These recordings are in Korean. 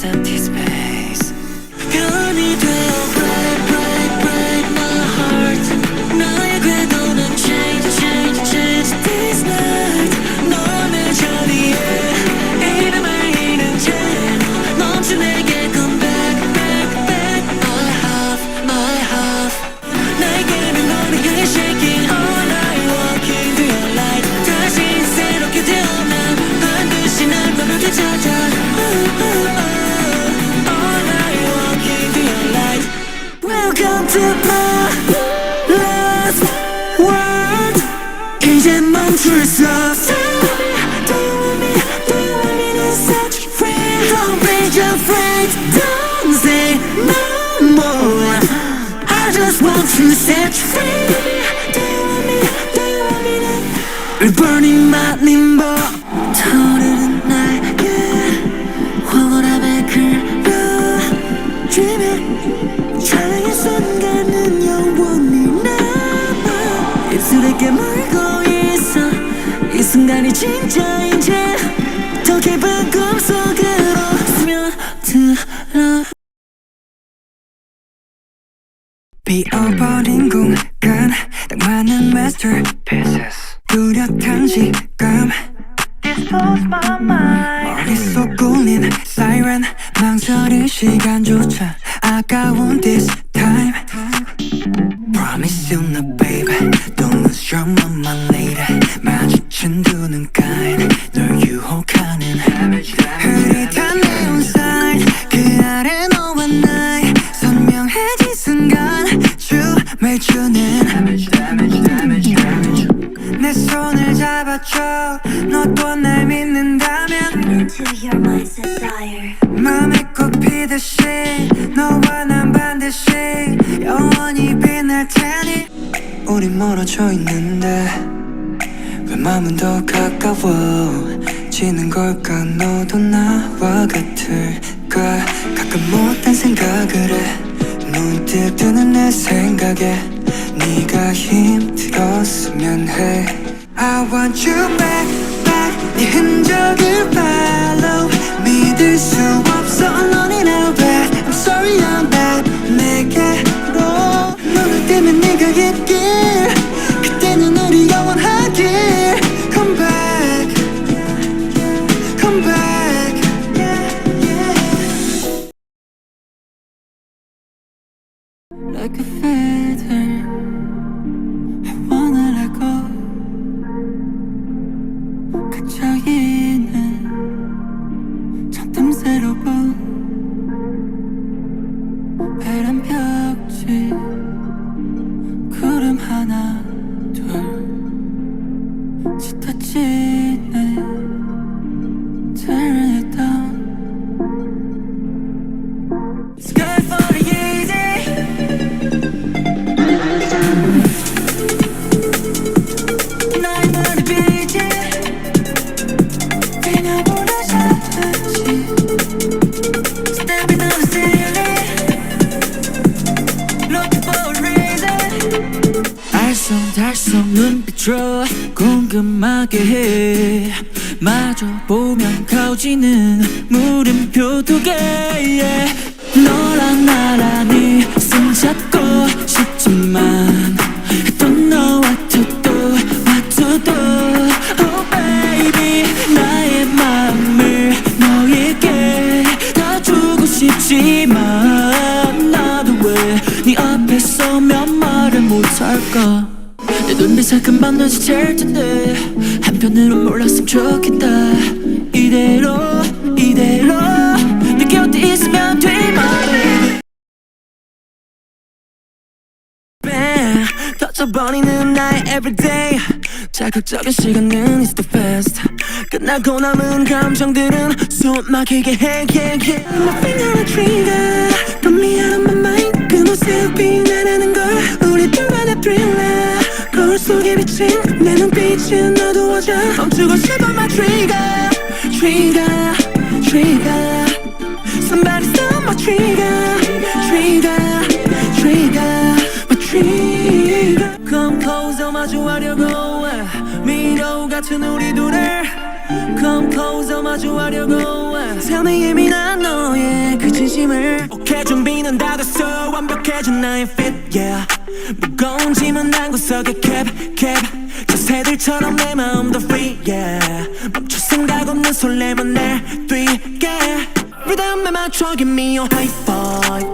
set his back. 이제 멈출 수 없어 Do you want me, do you want me to Be don't say no more I just want to set you free Do you want me, do you want me to We're burning my nimble 타오르는 나의 황홀한 그런 dreaming 사랑의 순간은 영원히 남아 입술에 깨물고 순간이 진짜인지 더 깊은 꿈속으로 스며들어 비어버린 공간 딱 맞는 masterpieces 뚜렷한 시감 Dispose my mind 머릿속 굴린 siren 망설일 시간조차 아까운 this time Promise you now baby Don't lose your mind my lady 마주 친두 눈가엔 널 유혹하는 흐릿한 neon sign 그 아래 너와 나의 선명해진 순간 춤을 추는 내 손을 잡아줘. 너또날 믿는다면. 맘에 꼽히듯이 너와 난 반드시 영원히 빛날 테니. 우린 멀어져 있는데 왜 마음은 더 가까워지는 걸까? 너도 나와 같을까? 가끔 못한 생각을 해? 문득 드는 내 생각에 네가 힘들었으면 해. I want you back back. 네 흔적을 follow. 믿을 수 없어 넌이 now bad I'm sorry I'm bad. 내게로 너를 때문에 네가 있길 알쏭달쏭 눈빛으로 궁금하게 해 마저 보면 가오지는 물음표 두개 yeah. 너랑 나란히 손잡고 싶지만 또 너와 또또 와도 Oh baby 나의 마음을 너에게 다 주고 싶지만 나도 왜 네 앞에 서면 말을 못할까 내 눈빛에 금방 눈치챌 텐데 한편으론 몰랐으면 좋겠다. 이대로 이대로 내 곁에 있으면 돼 my bang 터져버리는 나의 everyday. 자극적인 시간은 is the fast 끝나고 남은 감정들은 숨 막히게 해 yeah, yeah. My finger on trigger. Put me out of my mind. 그곳에 빛나는 걸 속에 비친 내 눈빛은 어두워져 멈추고 싶어 my trigger Trigger Trigger Somebody stop my trigger Trigger Trigger My trigger Come closer 마주하려고 해 미로 같은 우리 둘을 Come closer 마주하려고 Tell me 예민한 너의 그 진심을 오케이 준비는 다 됐어 완벽해진 나의 fit yeah 무거운 짐은 한 구석에 cap cap 저 새들처럼 내 마음도 free yeah. 멈출 생각 없는 설렘은 날 뛰게 리듬에 맞춰 give me your high five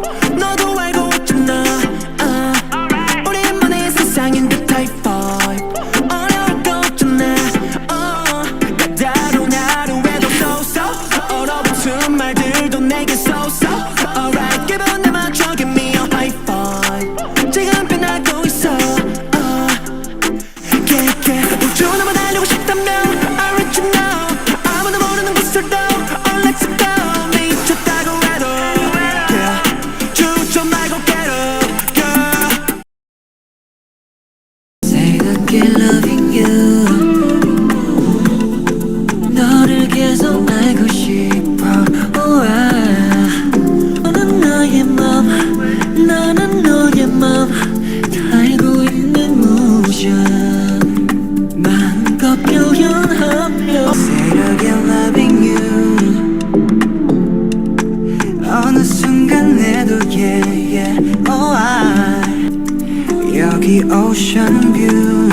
어느 순간 내도 yeah yeah oh I 여기 ocean view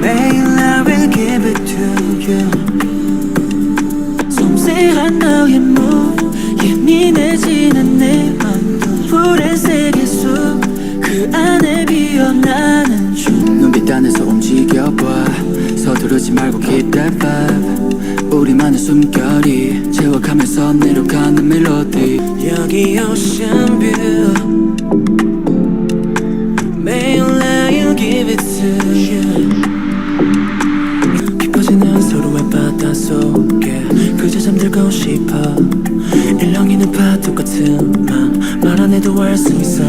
매일 I will give it to you 섬세한 너의 move 예민해지는 내 맘도 세계 숲그 안에 피어나는 춤 눈빛 안에서 움직여봐 서두르지 말고 keep that vibe 우리만의 숨결이 채워가면서 내려가는 멜로디. 여기 view. 매일 I'll give it to you. 깊어지는 서로의 바다 속에 그저 잠들고 싶어. 일렁이는 파도 같은 맘 말 안 해도 알 수 있어.